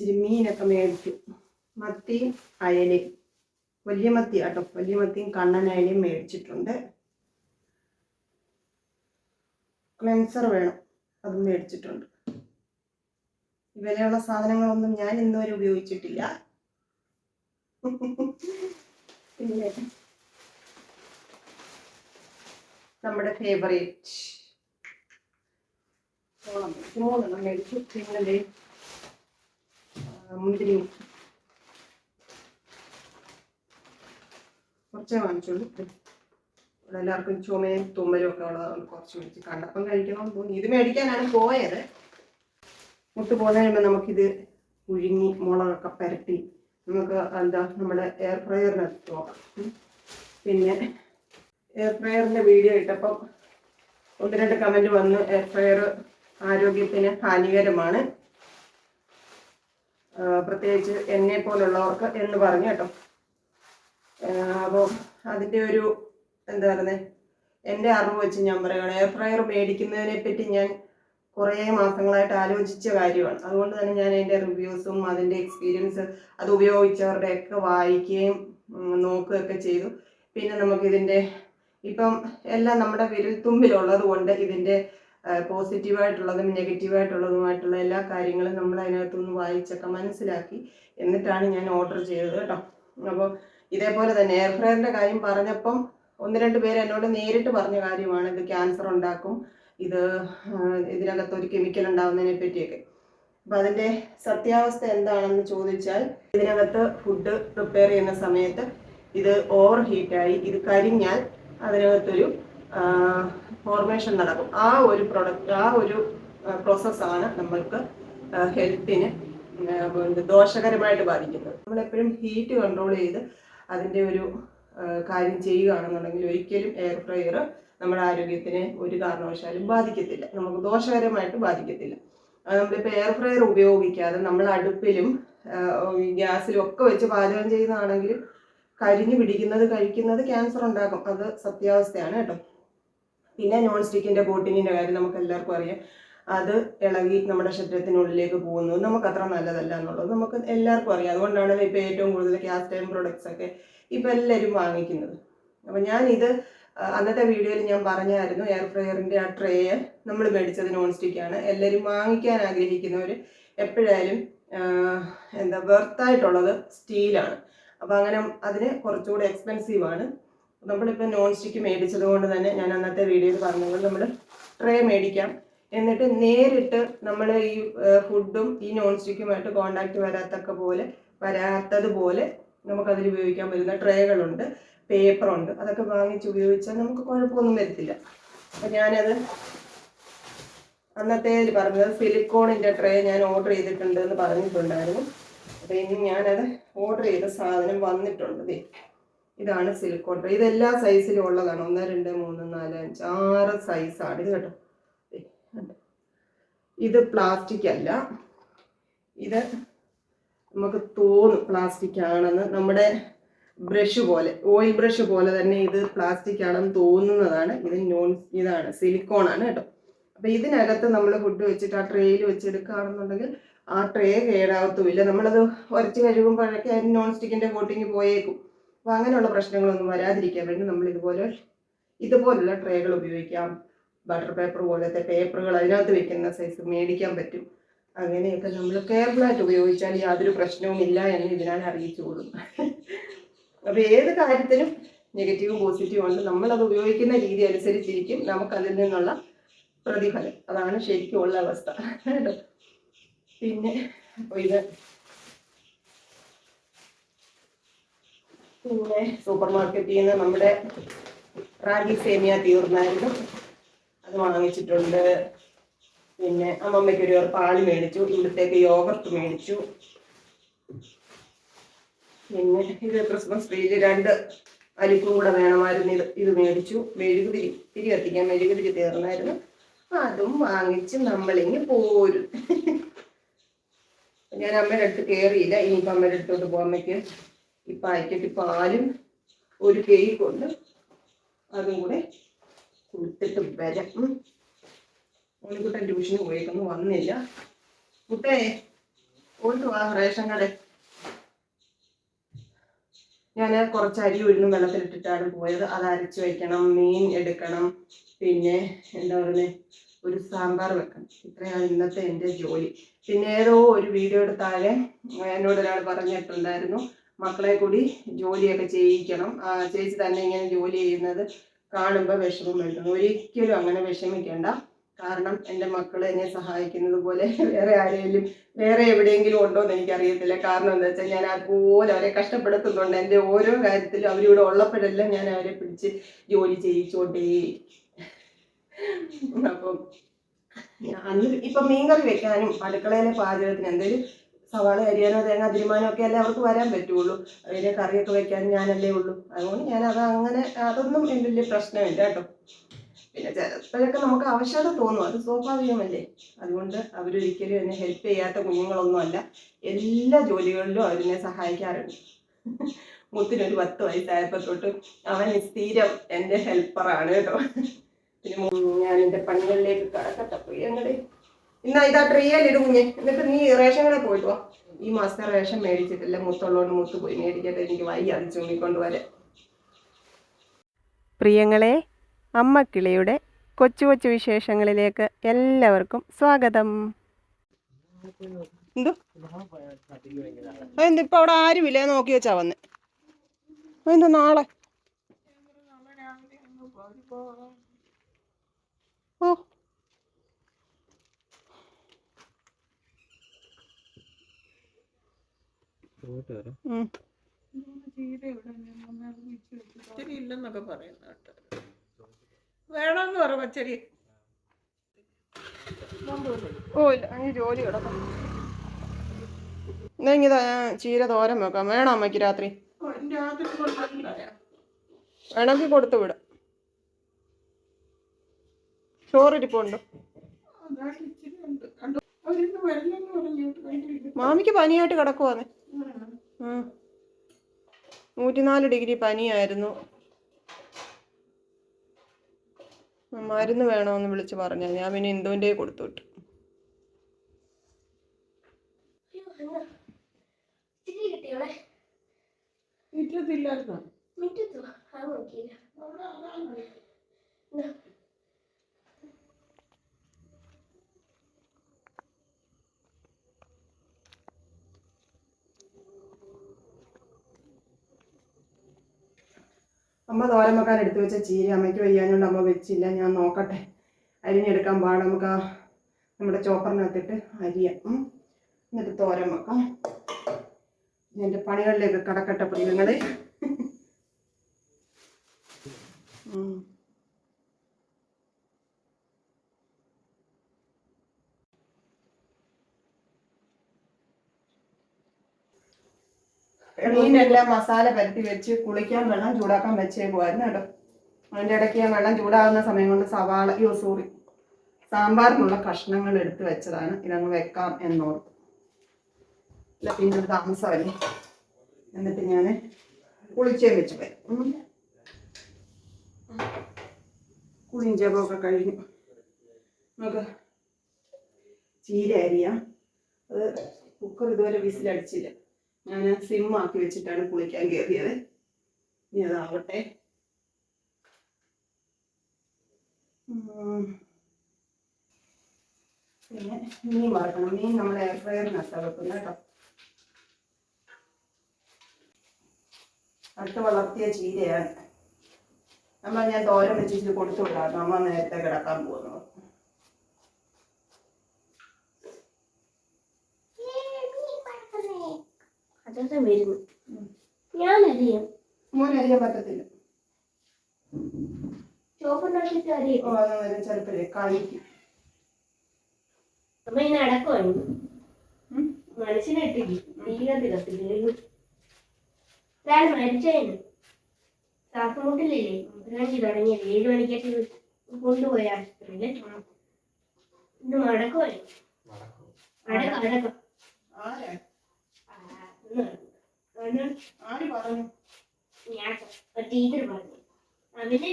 ഇച്ചിരി മീനൊക്കെ മേടിച്ചു മത്തിയും അയലയും. വലിയ മത്തി കേട്ടോ വലിയ മത്തിയും കണ്ണനയലയും മേടിച്ചിട്ടുണ്ട്. ക്ലെൻസർ വേണം. അതും മേടിച്ചിട്ടുണ്ട്. ഇവരെയുള്ള സാധനങ്ങളൊന്നും ഞാൻ ഇന്നുവരെ ഉപയോഗിച്ചിട്ടില്ല. പിന്നെ നമ്മുടെ ഫേവറേറ്റ് മേടിച്ചു. പിന്നെ മുന്തിരി കുറച്ചേ വാങ്ങിച്ചുള്ളൂ. എല്ലാവർക്കും ചുമയും തുമ്മലും ഒക്കെ ഉള്ളതുകൊണ്ട് കുറച്ച് മേടിച്ച് കണ്ടപ്പം കഴിക്കണമെന്ന് തോന്നി. ഇത് മേടിക്കാനാണ് പോയത്. മുട്ട് പോകുന്ന കഴിയുമ്പോൾ നമുക്കിത് പുഴുങ്ങി മുളകൊക്കെ പരട്ടി നമുക്ക് എന്താ നമ്മുടെ എയർ ഫ്രയറിനകത്ത് നോക്കാം പിന്നെ എയർ ഫ്രയറിന്റെ വീഡിയോ ഇട്ടപ്പം ഒന്ന് രണ്ട് കമന്റ് വന്ന് എയർ ഫ്രയർ ആരോഗ്യത്തിന് ഹാനികരമാണ്. പ്രത്യേകിച്ച് എന്നെ പോലുള്ളവർക്ക് എന്ന് പറഞ്ഞു കേട്ടോ. അപ്പോൾ അതിന്റെ ഒരു എന്താ പറയുന്നത് എന്റെ അറിവ് വെച്ച് ഞാൻ പറയുകയാണ് എയർ ഫ്രയർ മേടിക്കുന്നതിനെ പറ്റി ഞാൻ കുറേ മാസങ്ങളായിട്ട് ആലോചിച്ച കാര്യമാണ്. അതുകൊണ്ട് തന്നെ ഞാൻ അതിന്റെ റിവ്യൂസും അതിന്റെ എക്സ്പീരിയൻസ് അത് ഉപയോഗിച്ചവരുടെയൊക്കെ വായിക്കുകയും നോക്കുകയൊക്കെ ചെയ്തു. പിന്നെ നമുക്കിതിന്റെ ഇപ്പം എല്ലാം നമ്മുടെ വിരൽത്തുമ്പിലുള്ളത് കൊണ്ട് ഇതിന്റെ പോസിറ്റീവായിട്ടുള്ളതും നെഗറ്റീവായിട്ടുള്ളതുമായിട്ടുള്ള എല്ലാ കാര്യങ്ങളും നമ്മൾ അതിനകത്തുനിന്ന് വായിച്ചൊക്കെ മനസ്സിലാക്കി എന്നിട്ടാണ് ഞാൻ ഓർഡർ ചെയ്തത് കേട്ടോ. അപ്പോൾ ഇതേപോലെ തന്നെ എയർ ഫ്രയറിന്റെ കാര്യം പറഞ്ഞപ്പം ഒന്ന് രണ്ട് പേര് എന്നോട് നേരിട്ട് പറഞ്ഞ കാര്യമാണ് ഇത് ക്യാൻസർ ഉണ്ടാക്കും ഇത് ഇതിനകത്ത് ഒരു കെമിക്കൽ ഉണ്ടാകുന്നതിനെ പറ്റിയൊക്കെ. അപ്പം അതിന്റെ സത്യാവസ്ഥ എന്താണെന്ന് ചോദിച്ചാൽ ഇതിനകത്ത് ഫുഡ് പ്രിപ്പയർ ചെയ്യുന്ന സമയത്ത് ഇത് ഓവർ ഹീറ്റായി ഇത് കരിഞ്ഞാൽ അതിനകത്തൊരു ഫോർമേഷൻ നടക്കും. ആ ഒരു പ്രൊഡക്റ്റ് ആ ഒരു പ്രോസസ്സാണ് നമ്മൾക്ക് ഹെൽത്തിന് ദോഷകരമായിട്ട് ബാധിക്കുന്നത്. നമ്മളെപ്പോഴും ഹീറ്റ് കൺട്രോൾ ചെയ്ത് അതിന്റെ ഒരു കാര്യം ചെയ്യുകയാണെന്നുണ്ടെങ്കിൽ ഒരിക്കലും എയർ ഫ്രയർ നമ്മുടെ ആരോഗ്യത്തിനെ ഒരു കാരണവശാലും ബാധിക്കത്തില്ല. നമുക്ക് ദോഷകരമായിട്ട് ബാധിക്കത്തില്ല. നമ്മളിപ്പോൾ എയർ ഫ്രയർ ഉപയോഗിക്കാതെ നമ്മൾ അടുപ്പിലും ഗ്യാസിലും ഒക്കെ വെച്ച് പാചകം ചെയ്യുന്നതാണെങ്കിൽ കരിഞ്ഞു പിടിക്കുന്നത് കഴിക്കുന്നത് ക്യാൻസർ ഉണ്ടാക്കും. അത് സത്യാവസ്ഥയാണ് കേട്ടോ. പിന്നെ നോൺ സ്റ്റിക്കിന്റെ കോട്ടിങ്ങിന്റെ കാര്യം നമുക്ക് എല്ലാവർക്കും അറിയാം. അത് ഇളകി നമ്മുടെ ശരീരത്തിനുള്ളിലേക്ക് പോകുന്നു. നമുക്ക് അത്ര നല്ലതല്ല എന്നുള്ളത് നമുക്ക് എല്ലാവർക്കും അറിയാം. അതുകൊണ്ടാണ് ഇപ്പോൾ ഏറ്റവും കൂടുതൽ കാസ്റ്റ് ടൈം പ്രൊഡക്ട്സ് ഒക്കെ ഇപ്പം എല്ലാവരും വാങ്ങിക്കുന്നത്. അപ്പം ഞാനിത് അന്നത്തെ വീഡിയോയിൽ ഞാൻ പറഞ്ഞായിരുന്നു എയർ ഫ്രയറിന്റെ ആ ട്രേ നമ്മൾ മേടിച്ചത് നോൺ സ്റ്റിക്കാണ് എല്ലാവരും വാങ്ങിക്കാൻ ആഗ്രഹിക്കുന്നവർ എപ്പോഴായാലും എന്താ വെർത്തായിട്ടുള്ളത് സ്റ്റീലാണ് അപ്പോൾ അങ്ങനെ അതിന് കുറച്ചുകൂടി എക്സ്പെൻസീവാണ് നമ്മളിപ്പോൾ നോൺ സ്റ്റിക്ക് മേടിച്ചത് കൊണ്ട് തന്നെ ഞാൻ അന്നത്തെ വീഡിയോയിൽ പറഞ്ഞത് നമ്മൾ ട്രേ മേടിക്കാം. എന്നിട്ട് നേരിട്ട് നമ്മൾ ഈ ഫുഡും ഈ നോൺ സ്റ്റിക്കുമായിട്ട് കോണ്ടാക്ട് വരാത്തക്ക പോലെ വരാത്തതുപോലെ നമുക്കതിൽ ഉപയോഗിക്കാൻ പറ്റുന്ന ട്രേകളുണ്ട് പേപ്പറുണ്ട് അതൊക്കെ വാങ്ങിച്ച് ഉപയോഗിച്ചാൽ നമുക്ക് കുഴപ്പമൊന്നും വരത്തില്ല. അപ്പം ഞാനത് അന്നത്തെ പറഞ്ഞത് സിലിക്കോണിന്റെ ട്രേ ഞാൻ ഓർഡർ ചെയ്തിട്ടുണ്ട് എന്ന് പറഞ്ഞിട്ടുണ്ടായിരുന്നു. അപ്പം ഇനി ഞാനത് ഓർഡർ ചെയ്ത സാധനം വന്നിട്ടുണ്ട് ഇതാണ് സിലിക്കോൺ ഇത് എല്ലാ സൈസിലും ഉള്ളതാണ്. ഒന്ന് രണ്ട് മൂന്ന് നാല് അഞ്ച് ആറ് സൈസാണ് ഇത് കേട്ടോ? ഇത് പ്ലാസ്റ്റിക് അല്ല. ഇത് നമുക്ക് തോന്നും പ്ലാസ്റ്റിക് ആണെന്ന്. നമ്മുടെ ബ്രഷ് പോലെ ഓയിൽ ബ്രഷ് പോലെ തന്നെ ഇത് പ്ലാസ്റ്റിക് ആണെന്ന് തോന്നുന്നതാണ്. ഇത് നോൺ ഇതാണ് സിലിക്കോൺ ആണ് കേട്ടോ. അപ്പൊ ഇതിനകത്ത് നമ്മൾ ഫുഡ് വെച്ചിട്ട് ആ ട്രേയിൽ വെച്ചെടുക്കുകയാണെന്നുണ്ടെങ്കിൽ ആ ട്രേ കേടാകത്തുമില്ല നമ്മളത് ഉരച്ച് കഴുകുമ്പോഴൊക്കെ നോൺ സ്റ്റിക്കിന്റെ കോട്ടിങ് പോയേക്കും. അപ്പൊ അങ്ങനെയുള്ള പ്രശ്നങ്ങളൊന്നും വരാതിരിക്കാൻ വേണ്ടി നമ്മൾ ഇതുപോലെ ഇതുപോലുള്ള ട്രേകൾ ഉപയോഗിക്കാം. ബട്ടർ പേപ്പർ പോലത്തെ പേപ്പറുകൾ അതിനകത്ത് വെക്കുന്ന സൈസ് മേടിക്കാൻ പറ്റും. അങ്ങനെയൊക്കെ നമ്മൾ കെയർഫുള്ളായിട്ട് ഉപയോഗിച്ചാൽ യാതൊരു പ്രശ്നവും ഇല്ല എന്ന് ഇതിനാൽ അറിയിച്ചുകൊള്ളും അപ്പോൾ ഏത് കാര്യത്തിനും നെഗറ്റീവും പോസിറ്റീവും ഉണ്ട് അത് ഉപയോഗിക്കുന്ന രീതി അനുസരിച്ചിരിക്കും നമുക്കതിൽ നിന്നുള്ള പ്രതിഫലം. അതാണ് ശരിക്കും ഉള്ള അവസ്ഥ പിന്നെ ഇത് പിന്നെ സൂപ്പർ മാർക്കറ്റിൽ നിന്ന് നമ്മുടെ റാഗി സേമിയ തീർന്നായിരുന്നു. അത് വാങ്ങിച്ചിട്ടുണ്ട്. പിന്നെ അമ്മമ്മയ്ക്ക് ഒരു പാൽ മേടിച്ചു. ഇവിടത്തേക്ക് യോഗർട്ട് മേടിച്ചു. പിന്നെ ഇത് ക്രിസ്മസ് ട്രീയിൽ രണ്ട് അരിപ്പും കൂടെ വേണമായിരുന്നു. ഇത് ഇത് മേടിച്ചു. മെഴുകുതിരി തിരി കത്തിക്കാൻ മെഴുകുതിരി തീർന്നായിരുന്നു. അതും വാങ്ങിച്ച് നമ്മളിങ്ങ് പോരും. ഞാൻ അമ്മയുടെ അടുത്ത് കയറിയില്ല ഇനിയിപ്പോൾ അമ്മയുടെ അടുത്തോട്ട് പോകാൻ അമ്മയ്ക്ക് ഈ പാക്കറ്റ് പാലും ഒരു കേക്ക് കൊണ്ട് അതും കൂടെ കൊടുത്തിട്ട് വരാം. ഉം. മോളിക്കുട്ടൻ ട്യൂഷന് പോയേക്കൊന്നും വന്നില്ല. കുട്ടേ പോയിട്ട് വാ റേഷൻ കട. ഞാൻ കുറച്ച് അരി ഉഴുന്നും വെള്ളത്തിലിട്ടിട്ടാണ് പോയത്. അത് അരച്ച് വയ്ക്കണം മീൻ എടുക്കണം. പിന്നെ എന്താ പറയുന്നത് ഒരു സാമ്പാർ വെക്കണം. ഇത്രയാണ് ഇന്നത്തെ എന്റെ ജോലി. പിന്നെ ഏതോ ഒരു വീഡിയോ താഴെ എന്നോട് ഒരാൾ പറഞ്ഞിട്ടുണ്ടായിരുന്നു. മക്കളെ കൂടി ജോലിയൊക്കെ ചെയ്യിക്കണം. ചേച്ചി തന്നെ ഇങ്ങനെ ജോലി ചെയ്യുന്നത് കാണുമ്പോൾ വിഷമം വരുന്നു. ഒരിക്കലും അങ്ങനെ വിഷമിക്കേണ്ട. കാരണം എന്റെ മക്കൾ എന്നെ സഹായിക്കുന്നത് പോലെ വേറെ ആരെങ്കിലും വേറെ എവിടെയെങ്കിലും ഉണ്ടോ എന്ന് എനിക്കറിയത്തില്ല. കാരണം എന്താ വെച്ചാൽ ഞാൻ അതുപോലെ അവരെ കഷ്ടപ്പെടുത്തുന്നുണ്ട്. എന്റെ ഓരോ കാര്യത്തിലും അവരിവിടെ ഉള്ളപ്പോഴെല്ലാം ഞാൻ അവരെ പിടിച്ച് ജോലി ചെയ്യിച്ചോട്ടേ അപ്പം അന്ന് ഇപ്പം മീൻകറി വെക്കാനും അടുക്കളയിലെ പാചകത്തിന് എന്തെങ്കിലും സവാള അരിയാനോ തേങ്ങ തിരുമാനോ ഒക്കെ അല്ലേ അവർക്ക് വരാൻ പറ്റുള്ളൂ. അതിന്റെ കറിയൊക്കെ വെക്കാൻ ഞാനല്ലേ ഉള്ളൂ. അതുകൊണ്ട് ഞാൻ അത് അങ്ങനെ അതൊന്നും വലിയ പ്രശ്നമില്ല കേട്ടോ. പിന്നെ ചിലപ്പോഴൊക്കെ നമുക്ക് ആവശ്യകത തോന്നും. അത് സ്വാഭാവികമല്ലേ? അതുകൊണ്ട് അവരൊരിക്കലും എന്നെ ഹെൽപ്പ് ചെയ്യാത്ത കുഞ്ഞുങ്ങളൊന്നും അല്ല. എല്ലാ ജോലികളിലും അവരെന്നെ സഹായിക്കാറുണ്ട്. മുത്തിനൊരു പത്ത് വയസ്സായപ്പോൾ തൊട്ട് അവൻ സ്ഥിരം എന്റെ ഹെൽപ്പറാണ് കേട്ടോ. പിന്നെ ഞാൻ എന്റെ പണികളിലേക്ക് കടക്കട്ടെ. പ്രിയങ്ങളെ ഇന്നാ ഇതാ ട്രീയല്ലിടും കുഞ്ഞെ. എന്നിട്ട് നീ റേഷൻ കടയിൽ പോയിട്ട് വാ. ഈ മാസത്തെ റേഷൻ മേടിച്ചിട്ടില്ല. മുത്തുള്ളതുകൊണ്ട് മുത്ത് പോയി മേടിക്കട്ടെ. എനിക്ക് വയ്യ അത് ചൂണ്ടിക്കൊണ്ട് വരെ പ്രിയങ്ങളെ അമ്മക്കിളിയുടെ കൊച്ചു കൊച്ചു വിശേഷങ്ങളിലേക്ക് എല്ലാവർക്കും സ്വാഗതം. എന്തോ? അതെന്താ? ഇപ്പൊ അവിടെ ആരുമില്ല നോക്കി വെച്ചാ വന്ന്. അതെന്താ നാളെ? ഓ. ഉം. പച്ചരി ഇല്ലെന്നൊക്കെ പറയുന്ന കേട്ടോ. വേണമെന്ന് പറ പച്ചരി ഓ ഇല്ല അങ്ങനെ ജോലി കിടക്കാം എന്നാ ഇങ്ങിതാ ഞാൻ ചീര തോരൻ വെക്കാം. വേണോ അമ്മയ്ക്ക് രാത്രി? വേണമെങ്കിൽ കൊടുത്തു വിടാം. ചോറിരിപ്പുണ്ടോ. മാമിക്ക് പനിയായിട്ട് കിടക്കുവാന്ന്. നൂറ്റിനാല് ഡിഗ്രി പനിയായിരുന്നു. മരുന്ന് വേണമെന്ന് വിളിച്ച് പറഞ്ഞ. ഞാൻ പിന്നെ ഇന്ദുവിന്റെ കൊടുത്തു വിട്ടു. ഇത്തിരി കിട്ടിയോളെ മുറ്റത്തില്ലായിരുന്നോ? മുറ്റത്തു അത് നോക്കിയില്ല അവിടെ അതാണ്. അമ്മ തോരൻ എടുത്തു വെച്ച ചീര അമ്മയ്ക്ക് വയ്യാഞ്ഞുകൊണ്ട് അമ്മ വെച്ചില്ല. ഞാൻ നോക്കട്ടെ. അരിഞ്ഞെടുക്കാൻ പാടാം. നമുക്ക് ആ നമ്മുടെ ചോപ്പറിനകത്തിട്ട് അരിയാം. എന്നിട്ട് തോരൻ വെക്കാം. എന്റെ പണികളിലേക്ക് കടക്കട്ടെ പ്രിയങ്ങളെ. മീനെല്ലാം മസാല പരത്തി വെച്ച് കുളിക്കാൻ വെള്ളം ചൂടാക്കാൻ വെച്ചേക്കുമായിരുന്നു കേട്ടോ. അതിന്റെ ഇടയ്ക്ക് ഞാൻ വെള്ളം ചൂടാകുന്ന സമയം കൊണ്ട് സവാള യോ സോറി സാമ്പാറിനുള്ള കഷ്ണങ്ങൾ എടുത്ത് വെച്ചതാണ്. ഇതങ്ങ് വെക്കാം എന്നോർത്തു. അല്ല പിന്നെ താമസമല്ലേ? എന്നിട്ട് ഞാൻ കുളിച്ചേ വെച്ച് വരും കുളിഞ്ചപ്പൊക്കെ കഴിഞ്ഞു. നമുക്ക് ചീര അരിയാം. അത് കുക്കർ ഇതുവരെ വിസിലടിച്ചില്ല. ഞാൻ സിം ആക്കി വെച്ചിട്ടാണ് കുളിക്കാൻ കയറിയത് ഇനി അതാവട്ടെ. പിന്നെ മീൻ വറക്കണം. മീൻ നമ്മൾ എയർ ഫ്രയറിനകത്താണ് വെക്കുന്നത് കേട്ടോ. അടുത്ത് വളർത്തിയ ചീരയാണ്. നമ്മൾ ഞാൻ തോരൻ വെച്ചിട്ട് കൊടുത്തു വിടാം. അമ്മ നേരത്തെ കിടക്കാൻ പോകുന്നു. അതൊക്കെ വരുന്നു ഞാൻ അറിയാം മോൻ അറിയാൻ പറ്റത്തില്ല. ചോപ്പുണ്ടാക്കിയിട്ട് അറിയാം. ഓ അത് വരും. ചിലപ്പോഴേ കഴിക്കും അമ്മ ഇന്ന് അടക്കമാണ് ഉം. മനുഷ്യനെ ഇട്ടില്ല? തീകത്തി കത്തില്ല ഒരാൾ മരിച്ചതിന് ശ്വാസമുട്ടില്ലേ ഒരാഴ്ച തുടങ്ങിയത്. ഏഴ് മണിക്കൊക്കെ കൊണ്ടുപോയ ആശുപത്രിയിൽ ഇന്ന് മടക്കമായി അടക്കം അടക്കം ആര് പറഞ്ഞു? ഞാൻ ടീച്ചർ പറഞ്ഞു. അവനല്ലേ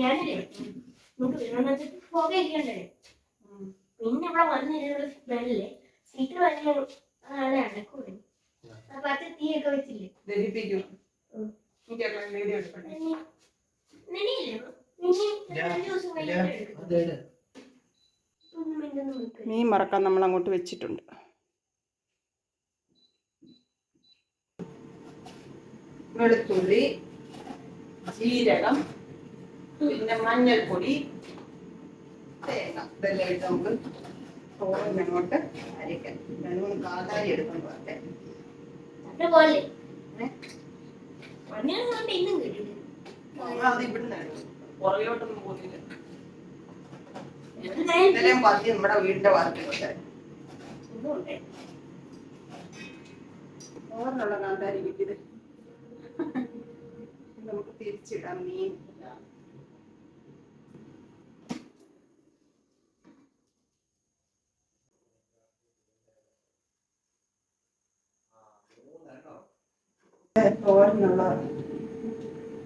ഞാനല്ലേ? നമുക്ക് വേണമെന്ന് പുകയൊക്കെ ഉണ്ടല്ലേ ഉം. പിന്നെ ഇവിടെ വന്നിരുന്ന സ്മെല്ല്. സീറ്റ് വലിയ ആളെ അടക്കൂടെ അപ്പൊ പച്ച തീയൊക്കെ വെച്ചില്ലേ? ദഹിപ്പിക്കും. മീൻ മറക്കാൻ നമ്മൾ അങ്ങോട്ട് വെച്ചിട്ടുണ്ട്. വെളുത്തുള്ളി ജീരകം പിന്നെ മഞ്ഞൾപ്പൊടി തേങ്ങ ഇതെല്ലാം ഇട്ട് നമുക്ക് തോരൻ അങ്ങോട്ട് അരയ്ക്കാം. ഞാനൊന്ന് കാതാരി എടുക്കാൻ പോകട്ടെ അത് ഇവിടുന്ന് പോകുന്നില്ല ഇന്നലെ നമ്മുടെ വീടിന്റെ വാർത്തയുണ്ട്. ഓറിനുള്ള കാന്താരി കിട്ടിയത്. നമുക്ക് തിരിച്ചിടാം മീൻ തോരനുള്ള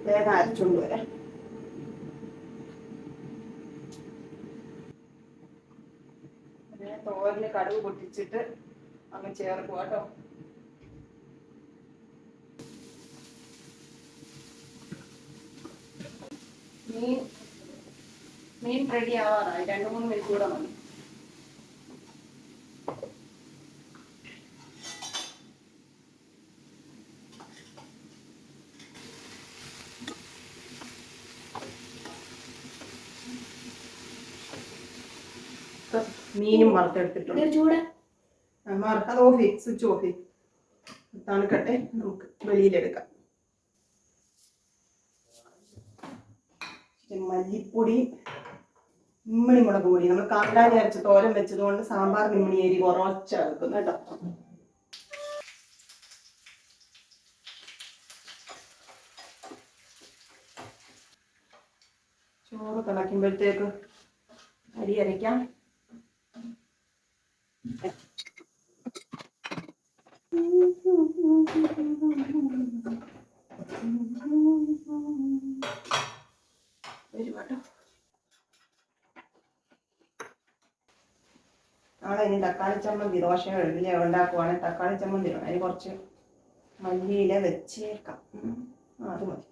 തേങ്ങ അരച്ചുകൊണ്ട് വരാം. തോരന് കടുവ് പൊട്ടിച്ചിട്ട് അങ്ങ് ചേർക്കുക കേട്ടോ. മീൻ മീൻ റെഡി ആവാറായി. രണ്ട് മൂന്ന് മിനിറ്റ് കൂടെ മതി. മീനും വറുത്തെടുത്തിട്ടുണ്ട്. അത് ഓഫ് സ്വിച്ച് ഓഫ് ചെയ്യും. തണുക്കട്ടെ നമുക്ക് വെളിയിലെടുക്കാം. മല്ലിപ്പൊടി ഇമ്മണി മുളക് പൊടി. നമ്മൾ കാന്താരി അരച്ച് തോരൻ വെച്ചതുകൊണ്ട് സാമ്പാർ ഇമ്മണി അരി കുറച്ച് വെക്കും കേട്ടോ. ചോറ് തിളയ്ക്കുമ്പോഴത്തേക്ക് അരി അരയ്ക്കാം. വരുവാട്ടോ. നാളെ ഇനി തക്കാളി ചമ്മന്തി ദോശ ഇഡ്ഡലി ഉണ്ടാക്കുവാണെങ്കിൽ തക്കാളി ചമ്മന്തി വേണം അതിന് കുറച്ച് മല്ലിയില വെച്ചേക്കാം. അത് മതി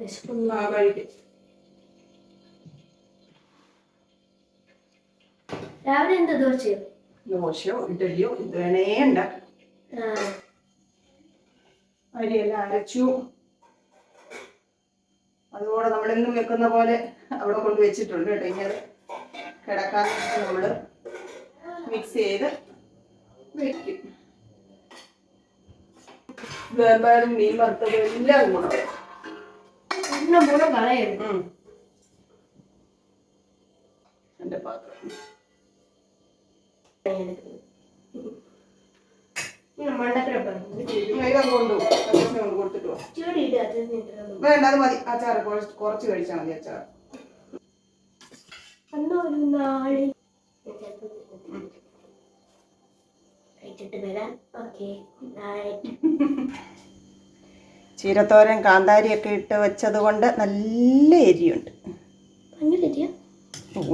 വിശക്കുന്നു. ആ കഴിക്കും. രാവിലെ എന്താ ദോശയോ? ദോശയോ ഇഡലിയോ ഇത് വേണേ ഉണ്ടാക്കാം അരിയെല്ലാം അരച്ചു. അതുകൂടെ നമ്മളെന്നും വെക്കുന്ന പോലെ അവിടെ കൊണ്ട് വെച്ചിട്ടുണ്ട് കേട്ടോ. ഇനി അത് കിടക്കാൻ നമ്മൾ മിക്സ് ചെയ്ത് വെക്കും. വേമ്പാടും മീൻ വറുത്തതും എല്ലാം കൂടെ. ഒരെണ്ണം പോലും കളയരുത്. എന്റെ പാത്രം. വേണ്ട അത് മതി. അച്ചാറ് കുറച്ച് കഴിച്ചാൽ മതി അച്ചാർ കഴിച്ചിട്ട് വരാം. ഓക്കെ. ചീരത്തോരൻ കാന്താരിയൊക്കെ ഇട്ട് വെച്ചത് കൊണ്ട് നല്ല എരിയുണ്ട്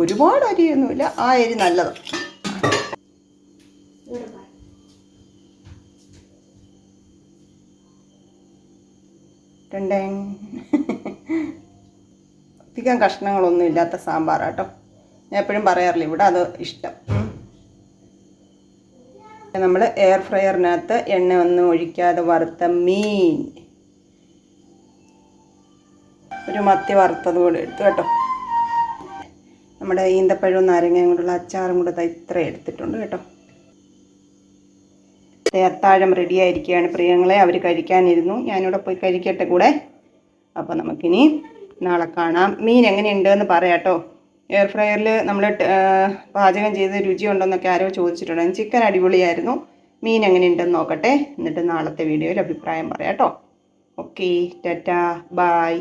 ഒരുപാട് അരിയൊന്നുമില്ല. ആ എരി നല്ലതാണ്. രണ്ടേ അധികം കഷ്ണങ്ങളൊന്നും ഇല്ലാത്ത സാമ്പാറാട്ടോ ഞാൻ എപ്പോഴും പറയാറില്ല ഇവിടെ അത് ഇഷ്ടം. നമ്മൾ എയർ ഫ്രയറിനകത്ത് എണ്ണ ഒന്നും ഒഴിക്കാതെ വറുത്ത മീൻ. ഒരു മത്തി വറുത്തത് കൂടെ എടുത്തു കേട്ടോ. നമ്മുടെ ഈന്തപ്പഴവും നാരങ്ങയും കൊണ്ടുള്ള അച്ചാറും കൂടെ ഇത്ര എടുത്തിട്ടുണ്ട് കേട്ടോ. തേർത്താഴം റെഡി ആയിരിക്കുകയാണ്. പ്രിയങ്ങളെ അവർ കഴിക്കാനിരുന്നു. ഞാനിവിടെ പോയി കഴിക്കട്ടെ കൂടെ. അപ്പോൾ നമുക്കിനി നാളെ കാണാം. മീൻ എങ്ങനെയുണ്ട് എന്ന് പറയാട്ടോ എയർ ഫ്രയറിൽ നമ്മൾ പാചകം ചെയ്ത് രുചിയുണ്ടോയെന്നൊക്കെ ആരോ ചോദിച്ചിട്ടുണ്ട് ചിക്കൻ അടിപൊളിയായിരുന്നു. മീൻ എങ്ങനെയുണ്ടെന്ന് നോക്കട്ടെ. എന്നിട്ട് നാളത്തെ വീഡിയോയിൽ അഭിപ്രായം പറയാം കേട്ടോ. Okay Tata bye